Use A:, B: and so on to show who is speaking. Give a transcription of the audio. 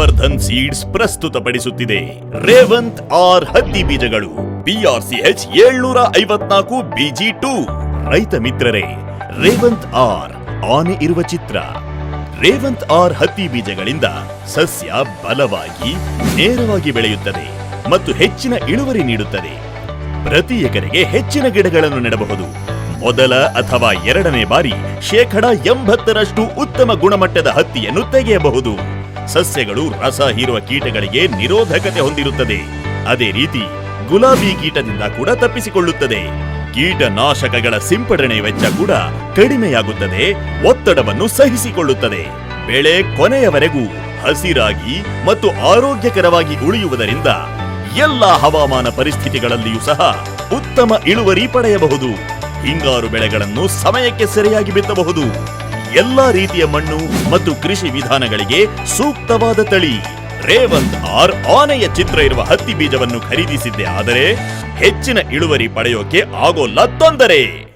A: Govardhan seeds ಪ್ರಸ್ತುತಪಡಿಸುತ್ತಿದೆ. Revanth R ಹತ್ತಿ ಬೀಜಗಳು. ಬಿಆರ್ಸಿಎಚ್ ಏಳ್ನೂರ ಐವತ್ನಾಲ್ಕು ಬಿಜಿ ಟೂ ರೈತ ಮಿತ್ರರೇ, ರೇವಂತ್ ಆರ್ ಆನೆ ಇರುವ ಚಿತ್ರ. ರೇವಂತ್ ಆರ್ ಹತ್ತಿ ಬೀಜಗಳಿಂದ ಸಸ್ಯ ಬಲವಾಗಿ ನೇರವಾಗಿ ಬೆಳೆಯುತ್ತದೆ ಮತ್ತು ಹೆಚ್ಚಿನ ಇಳುವರಿ ನೀಡುತ್ತದೆ. ಪ್ರತಿ ಎಕರೆಗೆ ಹೆಚ್ಚಿನ ಗಿಡಗಳನ್ನು ನೆಡಬಹುದು. ಮೊದಲ ಅಥವಾ ಎರಡನೇ ಬಾರಿ ಶೇಕಡ ಎಂಬತ್ತರಷ್ಟು ಉತ್ತಮ ಗುಣಮಟ್ಟದ ಹತ್ತಿಯನ್ನು ತೆಗೆಯಬಹುದು. ಸಸ್ಯಗಳು, ರಸ ಹೀರುವ ಕೀಟಗಳಿಗೆ ನಿರೋಧಕತೆ ಹೊಂದಿರುತ್ತದೆ. ಅದೇ ರೀತಿ ಗುಲಾಬಿ ಕೀಟದಿಂದ ಕೂಡ ತಪ್ಪಿಸಿಕೊಳ್ಳುತ್ತದೆ. ಕೀಟನಾಶಕಗಳ ಸಿಂಪಡಣೆ ವೆಚ್ಚ ಕೂಡ ಕಡಿಮೆಯಾಗುತ್ತದೆ, ಒತ್ತಡವನ್ನು ಸಹಿಸಿಕೊಳ್ಳುತ್ತದೆ. ಬೆಳೆ ಕೊನೆಯವರೆಗೂ ಹಸಿರಾಗಿ ಮತ್ತು ಆರೋಗ್ಯಕರವಾಗಿ ಉಳಿಯುವುದರಿಂದ ಎಲ್ಲ ಹವಾಮಾನ ಪರಿಸ್ಥಿತಿಗಳಲ್ಲಿಯೂ ಸಹ ಉತ್ತಮ ಇಳುವರಿ ಪಡೆಯಬಹುದು. ಹಿಂಗಾರು ಬೆಳೆಗಳನ್ನು ಸಮಯಕ್ಕೆ ಸರಿಯಾಗಿ ಬಿತ್ತಬಹುದು. ಎಲ್ಲಾ ರೀತಿಯ ಮಣ್ಣು ಮತ್ತು ಕೃಷಿ ವಿಧಾನಗಳಿಗೆ ಸೂಕ್ತವಾದ ತಳಿ. ರೇವಂತ್ ಆರ್ ಆನೆಯ ಚಿತ್ರ ಇರುವ ಹತ್ತಿ ಬೀಜವನ್ನು ಖರೀದಿಸಿದ್ದೆ, ಆದರೆ ಹೆಚ್ಚಿನ ಇಳುವರಿ ಪಡೆಯೋಕೆ ಆಗೋಲ್ಲ ತೊಂದರೆ.